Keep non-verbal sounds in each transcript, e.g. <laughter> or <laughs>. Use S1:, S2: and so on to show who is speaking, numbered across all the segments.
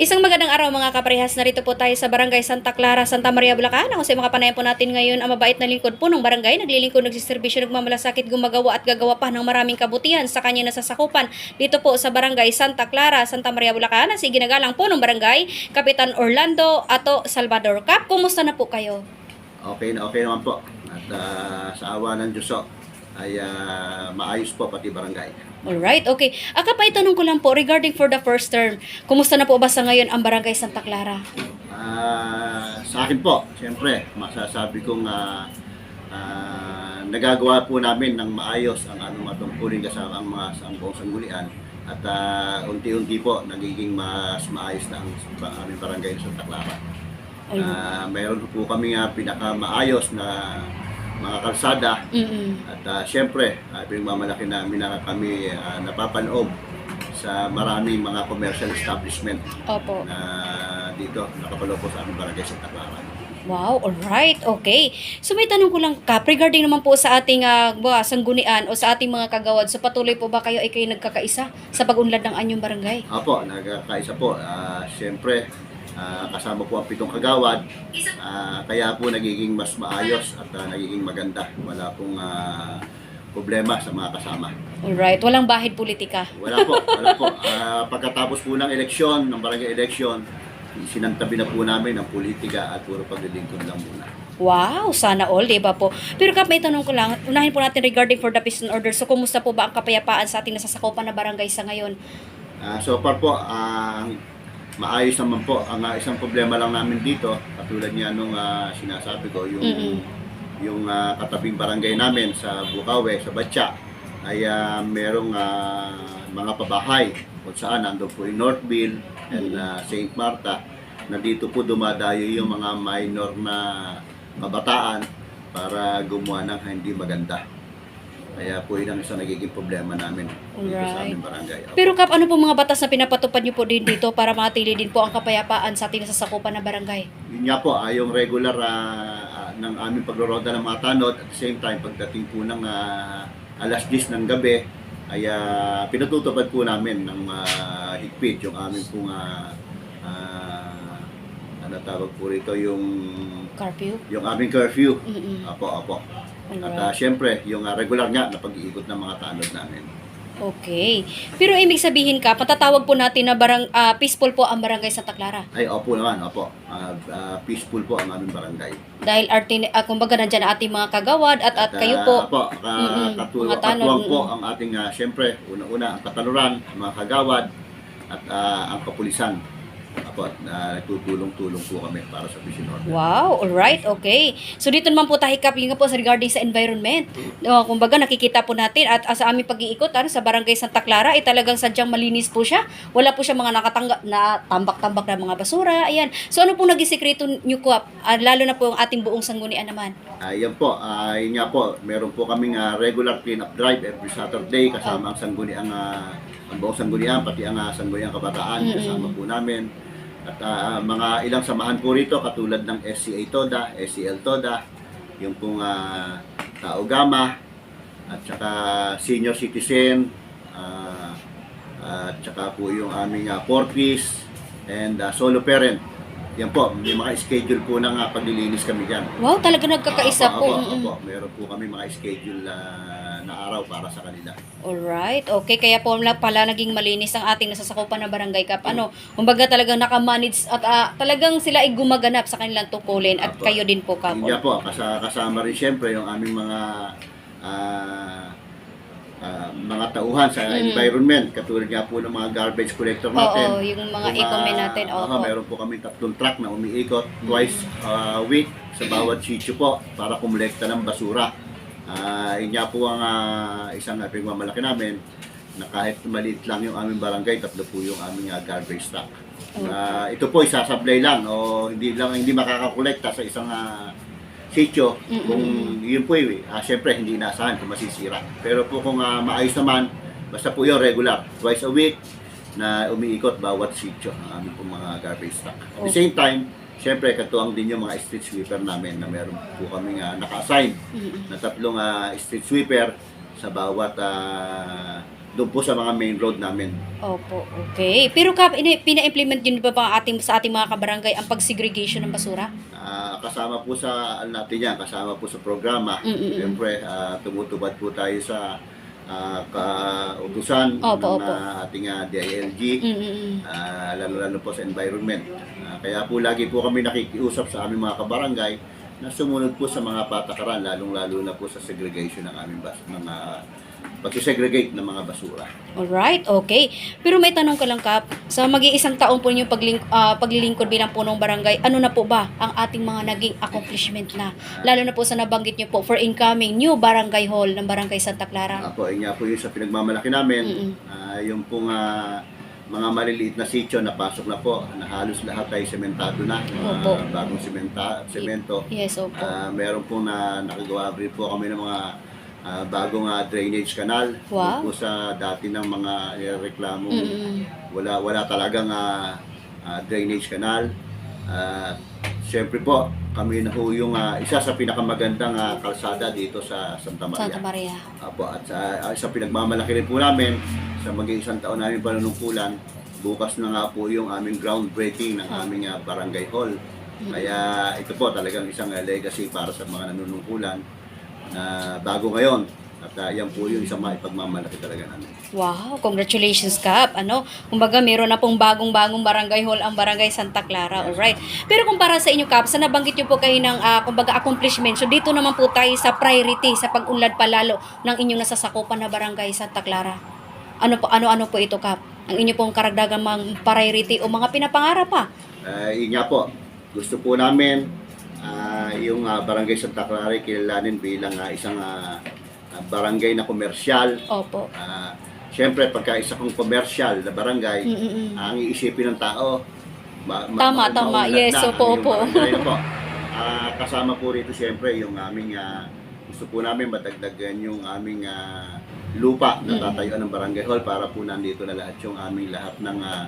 S1: Isang magandang araw mga kaparehas. Narito po tayo sa Barangay Santa Clara, Santa Maria, Bulacan. Ako sa mga panayan po natin ngayon ang mabait na lingkod po ng barangay. Naglilingkod, nagsiservisyo, nagmamalasakit, gumagawa at gagawa pa ng maraming kabutihan sa kanya nasasakupan. Dito po sa Barangay Santa Clara, Santa Maria, Bulacan. Si ginagalang po ng barangay, Kapitan Orlando Ato Salvador. Kap, kumusta na po kayo?
S2: Okay na okay naman po. At ah, sa awa ng Diyos oh, ay ah, maayos po pati barangay.
S1: Alright, okay. Aka pa itanong ko lang po regarding for the first term. Kumusta na po ba sa ngayon ang Barangay Santa Clara?
S2: Ah, sa akin po, siyempre, masasabi kong ah, ah, nagagawa po namin ng maayos ang anong matungkulin kasama ang mga sa buong sanggunian at ah, unti-unti po nagiging mas maayos na ang ba- aming barangay sa Santa Clara.
S1: Ayun.
S2: Ah, mayroon po kami nga pinakamaayos na mga kalsada
S1: Mm-mm.
S2: At uh, siyempre, uh, pinagmamalaki namin na kami uh, napapanood sa maraming mga commercial establishment
S1: Opo.
S2: na dito nakapaloob po sa aming barangay sa Taparan.
S1: Wow, alright, okay. So may tanong ko lang, Kap, regarding naman po sa ating uh, sanggunian o sa ating mga kagawad, so patuloy po ba kayo ay kayo nagkakaisa sa pag-unlad ng anyong barangay?
S2: Apo, nagkakaisa po. Uh, siyempre, uh, kasama po ang pitong kagawad. Uh, kaya po nagiging mas maayos at uh, nagiging maganda. Wala pong uh, problema sa mga kasama.
S1: Alright, walang bahid politika.
S2: Wala po, wala po. Ah, pagkatapos po ng eleksyon, ng barangay eleksyon, sinantabi na po namin ang politika at puro paglilingkod lang muna.
S1: Wow, sana all, di ba po? Pero Kap, may tanong ko lang, unahin po natin regarding for the peace and order. So, kumusta po ba ang kapayapaan sa ating nasasakupan na barangay sa ngayon?
S2: Ah, so far po, ang maayos naman po. Ang ah, isang problema lang namin dito, katulad niya nung ah, sinasabi ko, yung
S1: Mm-mm.
S2: yung ah, katabing barangay namin sa Bukawe, sa Batya, ay ah, merong ah, mga pabahay kung saan nandun po yung Northville and ah, St. Marta na dito po dumadayo yung mga minor na kabataan para gumawa ng hindi maganda. Kaya po yun ang isang nagiging problema namin dito sa aming barangay.
S1: Pero Kap, ano po mga batas na pinapatupad niyo po din dito para matili din po ang kapayapaan sa ating nasasakupan na barangay?
S2: Yun nga po, ah, yung regular ah, ah, ng aming pagloroda ng mga tanod at the same time pagdating po ng ah, alas 10 ng gabi ay ah, pinatutupad po namin ng ah, higpit yung aming pong ah, ah, ano tawag po rito yung
S1: Curfew?
S2: yung aming curfew.
S1: Mm-mm.
S2: Apo, apo. At ah,
S1: Alright.
S2: syempre, yung ah, regular nga na pag-iikot ng mga tanod namin.
S1: Okay. Pero ibig sabihin ka, patatawag po natin na barang, ah, peaceful po ang barangay Santa Clara.
S2: Ay, opo naman, opo. Ah, ah, peaceful po ang aming barangay.
S1: Dahil artin, uh, kumbaga nandyan ang ating mga kagawad at, at kayo po.
S2: ah, Apo, ka,
S1: Mm-mm.
S2: katulong,
S1: Mga tanod,
S2: katuwang po ang ating, ah, siyempre, una-una, ang kataluran, ang mga kagawad, at ah, ang kapulisan. Apo, ah, nagtutulong-tulong po kami para sa vision order.
S1: Wow, alright, okay. So dito naman po tayo kap, yun nga po sa regarding sa environment. No, kumbaga nakikita po natin at ah, sa aming pag-iikot ano, sa barangay Santa Clara ay talagang sadyang malinis po siya. Wala po siya mga nakatangga na tambak-tambak na mga basura. Ayan. So ano pong naging sekreto niyo ko, ah, lalo na po ang ating buong sanggunian naman?
S2: Ah, yan po, yun nga po, meron po kaming ah, regular clean-up drive every Saturday kasama ang sangguniang ah, ang buong sanggunian, pati ang uh, sangguniang kabataan,
S1: Mm-mm.
S2: kasama po namin. At ah, mga ilang samahan po rito, katulad ng SCA TODA, SCL TODA, yung pong ah, Tao Gama, at saka senior citizen, ah, at saka po yung aming uh, Portis, and ah, solo parent. Yan po, may mga schedule po ng ah, paglilinis kami dyan.
S1: Wow, talaga nagkakaisa
S2: Opo,
S1: po.
S2: opo, opo. Meron po kami mga schedule na, na araw para sa kanila.
S1: Alright, okay. Kaya po la- pala naging malinis ang ating nasasakupan na barangay kap. Ano, kumbaga talagang nakamanage at ah, talagang sila ay gumaganap sa kanilang tungkulin at
S2: Apo.
S1: kayo din po kap.
S2: Hindi po, kasa, kasama rin siyempre yung aming mga ah, ah, mga tauhan sa
S1: Mm.
S2: environment. Katulad nga po ng mga garbage collector natin.
S1: Oo, yung mga ecomen natin.
S2: oo,
S1: Oo.
S2: meron po kami tatlong truck na umiikot twice a week sa bawat sitio po para kumulekta ng basura. Ah, yun nga po ang ah, isang uh, pagmamalaki namin na kahit maliit lang yung aming barangay, tatlo po yung aming ah, garbage truck. Ah, ito po isasablay lang o hindi lang hindi makakakolekta sa isang ah, sitio
S1: Mm-mm.
S2: kung yun po eh, ah, syempre hindi inasahan kung masisira. Pero po kung ah, maayos naman, basta po yun regular, twice a week na umiikot bawat sitio ang aming mga garbage truck. At the
S1: Okay.
S2: same time, syempre katuwang din yung mga street sweeper namin na meron po kaming ah, naka-assign
S1: Mm-mm.
S2: na tatlong ah, street sweeper sa bawat ah, doon po sa mga main road namin.
S1: Opo, okay. Pero ini- pina-implement yun ba ba ating, sa ating mga kabarangay ang pag-segregation ng basura?
S2: Ah, kasama po sa ano natin yan, kasama po sa programa.
S1: Mm-mm-mm.
S2: Siyempre, ah, tumutubad po tayo sa ah, kautusan
S1: Opo,
S2: ng
S1: opo.
S2: ah, ating ah, DILG,
S1: Mm-mm.
S2: ah, lalo-lalo po sa environment. Ah, kaya po lagi po kami nakikiusap sa aming mga kabarangay na sumunod po sa mga patakaran, lalong-lalo na po sa segregation ng aming bas mga pagsisegregate ng mga basura.
S1: Alright, okay. Pero may tanong ka lang, Kap. Sa mag-iisang taon po niyo pagling, ah, paglilingkod bilang punong barangay, ano na po ba ang ating mga naging accomplishment na? Lalo na po sa nabanggit niyo po for incoming new barangay hall ng Barangay Santa Clara.
S2: Ako, yun nga po yung sa pinagmamalaki namin, ah, yung pong ah, mga maliliit na sityo na pasok na po, na halos lahat ay sementado na,
S1: Opo.
S2: bagong sementa, semento.
S1: Yes, opo.
S2: Ah, meron po na nakagawa rin po kami ng mga ah, bagong ah, drainage canal
S1: Wow.
S2: po sa dati ng mga reklamo
S1: Mm-mm.
S2: wala wala talagang ah, ah, drainage canal at syempre po kami na po yung ah, isa sa pinakamagandang ah, kalsada dito sa Santa Maria.
S1: Santa Maria.
S2: Apo, at sa, ah, sa pinagmamalaki rin po namin sa maging isang taon namin panunungkulan, bukas na nga po yung aming groundbreaking ng aming ah, barangay hall. Kaya ito po talagang isang ah, legacy para sa mga nanunungkulan na bago ngayon. At ah, yan po yung isang maipagmamalaki talaga namin.
S1: Wow, congratulations, Kap. Ano, kumbaga meron na pong bagong-bagong barangay hall ang Barangay Santa Clara. Alright. Pero kung para sa inyo, Kap, sa nabanggit niyo po kayo ng, ah, kumbaga, accomplishment. So, dito naman po tayo sa priority, sa pag-unlad palalo ng inyong nasasakupan na Barangay Santa Clara. Ano po, ano-ano po ito, Kap? Ang inyo pong karagdagang mga priority o mga pinapangarap pa?
S2: Uh, yun nga po, gusto po namin ah, yung ah, Barangay Santa Clara ay kilalanin bilang ah, isang ah, barangay na komersyal.
S1: Opo.
S2: Ah, Siyempre, pagka isa kong komersyal na barangay,
S1: Mm-mm.
S2: ang iisipin ng tao, ma-
S1: Tama, tama.
S2: maunlad
S1: Yes,
S2: na
S1: opo, opo.
S2: po. Ah, kasama po rito siyempre yung aming, ah, gusto po namin madagdagan yung aming ah, lupa na
S1: Mm.
S2: tatayuan ng barangay hall para po nandito na lahat yung aming lahat ng ah,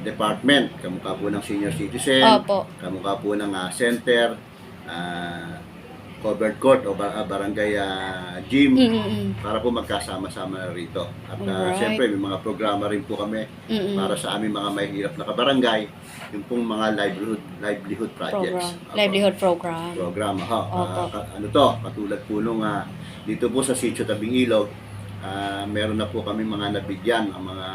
S2: department. Kamukha po ng senior citizen,
S1: Opo.
S2: kamukha po ng ah, center, ah, covered court o ba- ah, barangay ah, gym
S1: Mm-mm.
S2: para po magkasama-sama rito. At uh,
S1: Alright.
S2: siyempre, may mga programa rin po kami
S1: Mm-mm.
S2: para sa aming mga mahirap na kabarangay, yung pong mga livelihood livelihood projects.
S1: Program.
S2: Opo.
S1: Livelihood program.
S2: Programa, ha.
S1: Opo.
S2: Ah, ka- ano to, katulad po nung ah, dito po sa Sitio Tabing Ilog, ah, meron na po kami mga nabigyan ang mga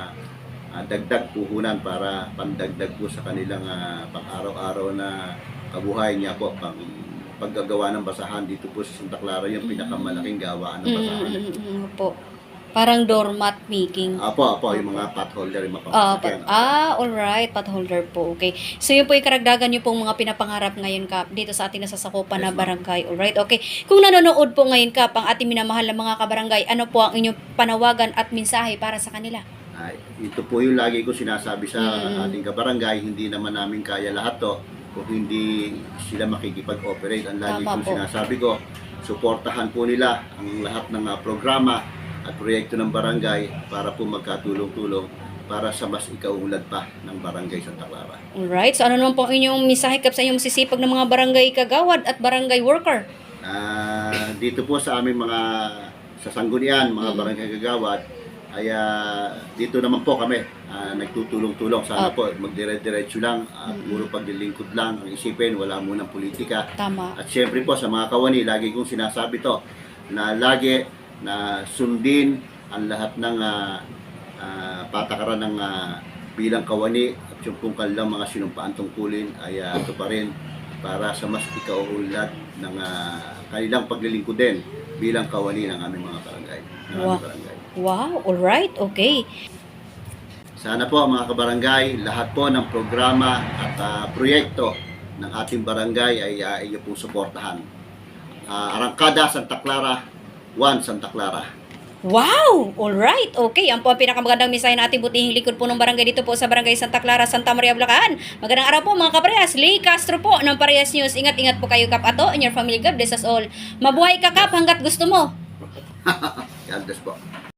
S2: ah, dagdag puhunan para pandagdag po sa kanilang ah, pang-araw-araw na kabuhay niya po, pang paggagawa ng basahan dito po sa Santa Clara yung pinakamalaking gawaan ng basahan.
S1: Mm-mm. Opo. Parang doormat making.
S2: Apo, apo, yung mga potholder, yung mga
S1: Ah,
S2: pamasakyan.
S1: pat- ah, alright. Potholder po. Okay. So, yun po yung karagdagan nyo pong mga pinapangarap ngayon, Kap, dito sa ating nasasakupan na
S2: Yes, ma'am.
S1: barangay. Alright, okay. Kung nanonood po ngayon, Kap, ang ating minamahal na mga kabarangay, ano po ang inyong panawagan at mensahe para sa kanila?
S2: Ay, ito po yung lagi ko sinasabi sa
S1: Mm.
S2: ating kabarangay, hindi naman namin kaya lahat to kung hindi sila makikipag-operate. Ang lagi
S1: Tama
S2: kong
S1: po.
S2: sinasabi ko, suportahan po nila ang lahat ng mga programa at proyekto ng barangay para po magkatulong-tulong para sa mas ikaulad pa ng barangay Santa Clara.
S1: Alright. So, ano naman po ang inyong mensahe, Kap, sa inyong masisipag ng mga barangay kagawad at barangay worker?
S2: Ah, dito po sa aming mga sa sanggunian, mga
S1: Mm.
S2: barangay kagawad, ay ah, dito naman po kami ah, nagtutulong-tulong. Sana
S1: Ah.
S2: po magdire-diretso lang at
S1: Mm.
S2: puro paglilingkod lang ang isipin, wala munang politika.
S1: Tama.
S2: At syempre po sa mga kawani, lagi kong sinasabi to na lagi na sundin ang lahat ng ah, ah, patakaran ng ah, bilang kawani at yung kung kanilang mga sinumpaan tungkulin ay uh, ito pa rin para sa mas ikauunlad ng ah, kanilang paglilingkod din bilang kawani ng aming mga barangay. Ng aming
S1: Wow.
S2: barangay.
S1: Wow. Alright. Okay.
S2: Sana po mga kabarangay, lahat po ng programa at ah, proyekto ng ating barangay ay uh, inyo pong suportahan. Ah, Arangkada, Santa Clara, 1 Santa Clara.
S1: Wow! Alright, okay. Yan po ang pinakamagandang mensahe ng ating butihing likod po ng barangay dito po sa barangay Santa Clara, Santa Maria, Bulacan. Magandang araw po mga kaparehas. Lee Castro po ng Parehas News. Ingat-ingat po kayo, Kap Ato, and your family. God bless us all. Mabuhay ka, Kap, hanggat gusto mo. <laughs>
S2: God bless po.